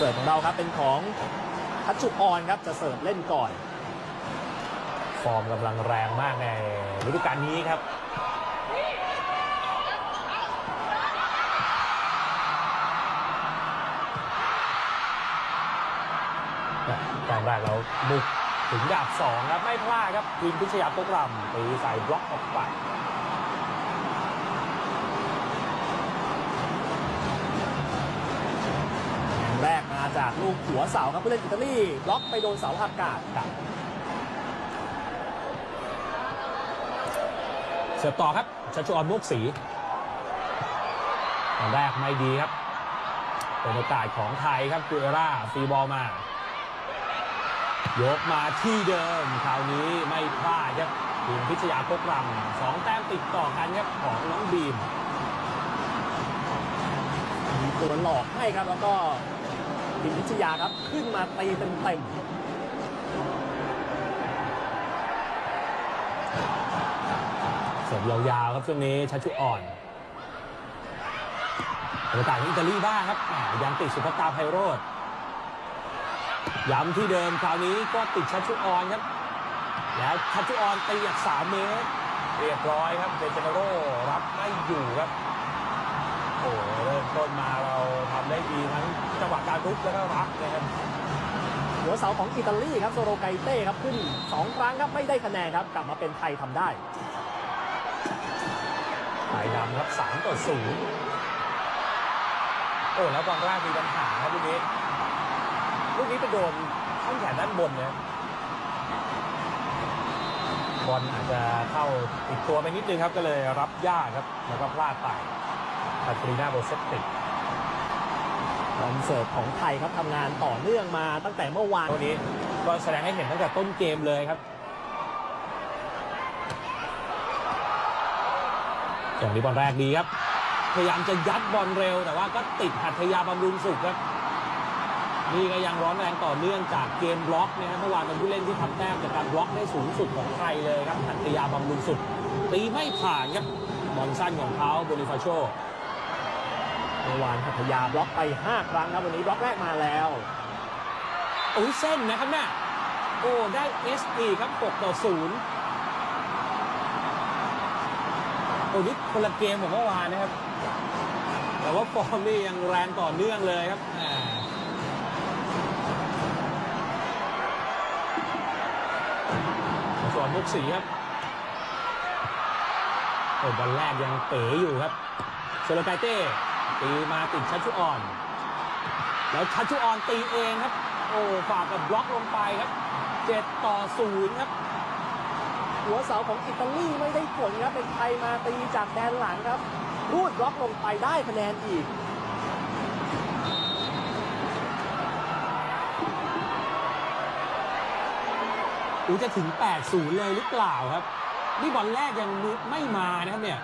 เสิร์ฟของเราครับเป็นของทัชชุออนครับจะเสิร์ฟเล่นก่อน ฟอร์มกำลังแรงมากในฤดูกาลนี้ครับแต้มแรกเราบุกถึงดาบสองครับ ไม่พลาดครับทีมพิชยาโกกรำตีใส่บล็อกออกไป จากลูกหัวเสาครับผู้เล่นอิตาลีล็อกไปโดนเสาอากาศครับเสิร์ฟต่อครับชัชชุออนมุกสีตอนแรกไม่ดีครับเป็นโอกาสของไทยครับกุเอร่าฟรีบอลมา ยกมาที่เดิม คราวนี้ไม่พลาดครับทีมพิชยาโกกรำสองแต้มติดต่อกันครับของน้องบีมมีตัวหลอกให้ครับแล้วก็ ทีมพิชยาครับขึ้นมาตีเต็มเสิร์ฟยาวๆครับช่วงนี้ชัชชุอ่อนโอกาสของอิตาลีบ้างครับยังติดสุภตาไพโรธย้ำที่เดิมคราวนี้ก็ติดชัชชุอ่อนครับ แล้วชัชชุอ่อนตีจาก3เมตร เรียบร้อยครับเดเจเนโรรับไม่อยู่ครับ ต้นมาเราทำได้ดีทั้งจังหวะการรุกแล้วก็รับนะครับๆหัวเสาของอิตาลีครับโซโรไกเต้ครับขึ้น 2 ครั้งครับไม่ได้คะแนนครับ กลับมาเป็นไทยทำได้ไทยนำครับ3ต่อ0โอ้แล้วบอลแรกมีปัญหาครับลูกนี้ลูกนี้ไปโดนข้างแขนด้านบนเนี่ยบอลอาจจะเข้าติดตัวไปนิดนึงครับก็เลยรับยากครับแล้วก็พลาดไป คาตรีนาโบเซตติกบอลเสิร์ฟของไทยครับทำงานต่อเนื่องมาตั้งแต่เมื่อวานตัวนี้ก็แสดงให้เห็นตั้งแต่ต้นเกมเลยครับอย่างนี้บอลแรกดีครับ พยายามจะยัดบอลเร็ว แต่ว่าก็ติดหัตถยาบำรุงสุขครับ นี่ก็ยังร้อนแรงต่อเนื่องจากเกมบล็อกนะครับเมื่อวานเป็นผู้เล่นที่ทำแต้มจากการบล็อกได้สูงสุดของไทยเลยครับหัตถยาบำรุงสุขตีไม่ผ่านครับบอลสั้นของเขาโบนิฟาโช มื่อวานพัทยาบล็อกไป 5 ครั้งครับวันนี้บล็อกแรกมาแล้วโอ้ยเส้นนะครับน่ะโอ้ได้ S อีครับ6ต่อ0โอ้นี่คนละเกมของเมื่อวานนะครับ แต่ว่าฟอร์มนี่ยังแรงต่อเนื่องเลยครับส่วนมุกสีครับโอ้บอลแรกยังเป๋อยู่ครับโซโลไกเต้ ตีมาติดชัชชุออน แล้วชัชชุออนตีเองครับ โอ้ฝากกับบล็อกลงไปครับ7ต่อ0ครับ หัวเสาของอิตาลีไม่ได้ผลครับเป็นไทยมาตีจากแดนหลังครับ รูดบล็อกลงไปได้คะแนนอีกอูจะถึง 8-0 เลยหรือเปล่าครับ นี่บอลแรกยังไม่มานะครับเนี่ย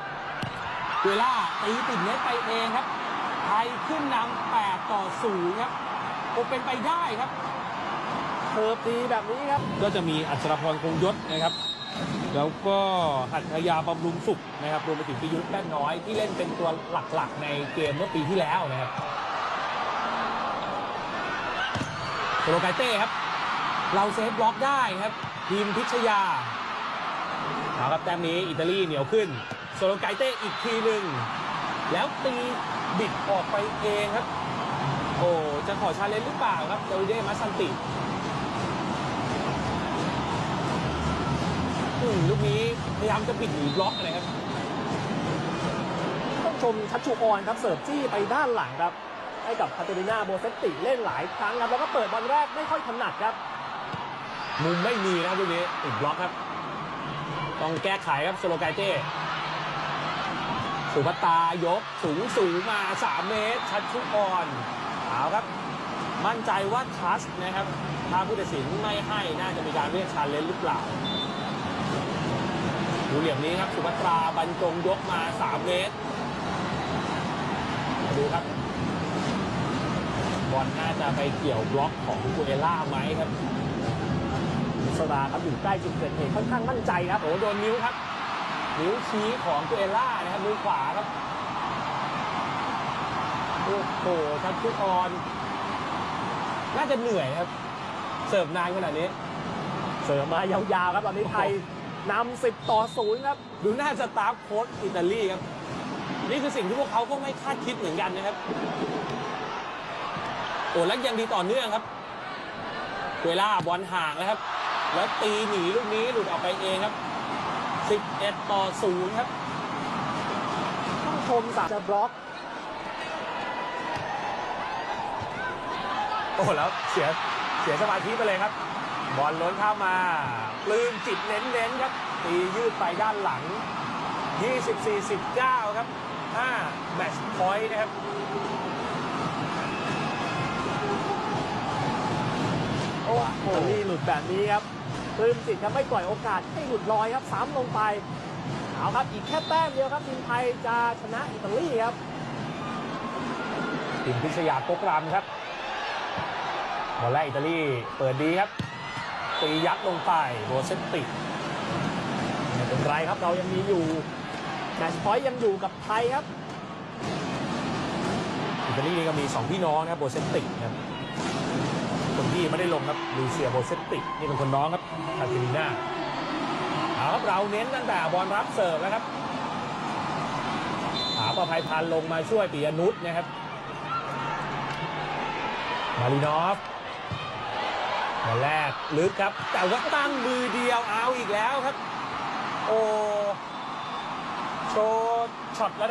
เวลาตีติดเน็ตไปเองครับ ไทยขึ้นนำ8ต่อ0ครับโอเป็นไปได้ครับเสิร์ฟดีแบบนี้ครับ ก็จะมีอัชรพรคงยศนะครับ แล้วก็หัตถยาบำรุงสุขนะครับรวมไปถึงพิยุทธ์แป้นน้อยที่เล่นเป็นตัวหลักๆ ในเกมเมื่อปีที่แล้วนะครับโซโลไกเต้ครับ เราเซฟบล็อกได้ครับ ทีมพิชยาเอาครับแต้มนี้อิตาลีเหนียวขึ้น โซโลไกเต้อีกทีหนึ่ง แล้วตีบิดออกไปเองครับ โอ้จะขอชาเลนจ์หรือเปล่าครับเดวิเดมัสซันติอืมลูกนี้พยายามจะปิดหนีบล็อกเลยครับต้องชมชัชชูออนครับเสิร์ฟจี้ไปด้านหลังครับ ให้กับคาเตรินาโบเซตติเล่นหลายครั้งครับ แล้วก็เปิดบอลแรกไม่ค่อยถนัดครับ มุมไม่มีนะลูกนี้ติดบล็อกครับ ต้องแก้ไขครับโซโลไกเต้ สุภตายกสูงสูงมา 3 เมตร ชัดชุกรเอาครับ มั่นใจว่าทัชนะครับ ถ้าผู้ตัดสินไม่ให้น่าจะมีการเรียกชาเลนหรือเปล่า ดูเหลี่ยมนี้ครับ สุภตราบรรจงยกมา 3 เมตร ดูครับบอลน่าจะไปเกี่ยวบล็อกของกุเอล่าไหมครับสราครับอยู่ใกล้จุดเกิดเหตุค่อนข้างมั่นใจครับโอ้โดนนิ้วครับ นิ้วชี้ของกุเอล่านะครับมือขวาครับโอ้โหทัชชุออน น่าจะเหนื่อยครับ เสิร์ฟนานขนาดนี้ เสริมมายาวๆครับตอนนี้ไทยนำสิบต่อศูนย์ครับ ดูหน้าสตาฟโค้ชอิตาลีครับ นี่คือสิ่งที่พวกเขาก็ไม่คาดคิดเหมือนกันนะครับ โอ้แล้วยังดีต่อเนื่องครับเวลาบอลห่างแล้วครับ แล้วตีหนีลูกนี้หลุดออกไปเองครับ 11 ต่อ 0 ครับ ต้องชมสามจะบล็อก โอ้แล้วเสียเสียสมาธิไปเลยครับ บอลล้นเข้ามา ปลื้มจิตเน้นๆครับ ตียืดไปด้านหลัง 24-19 ครับ5แมตช์พอยต์นะครับโอ้โหนี่หลุดแบบนี้ครับ ปลื้มจิตครับไม่ปล่อยโอกาสให้หลุดลอยครับซ้ำลงไปเอาครับอีกแค่แต้มเดียวครับทีมไทยจะชนะอิตาลีครับทีมพิชยากกรำครับบอลแรกอิตาลีเปิดดีครับตียัดลงไปโรเซตติไม่เป็นไรครับเรายังมีอยู่แมตช์พอยต์ยังอยู่กับไทยครับ อิตาลีนี่ก็มี 2 พี่น้องนะครับโบเซตติครับคนที่ ไม่ได้ลงครับลูเซียโบเซตตินี่เป็นคนน้องครับคาเทริน่าเอาครับเราเน้นตั้งแต่บอลรับเสิร์ฟแล้วครับหาประภัยพันลงมาช่วยปิยนุษนะครับ มารินอฟบอลแรกลึกครับ แต่ว่าตั้งมือเดียวเอาอีกแล้วครับ โอ้โชว์ช็อตแล้ว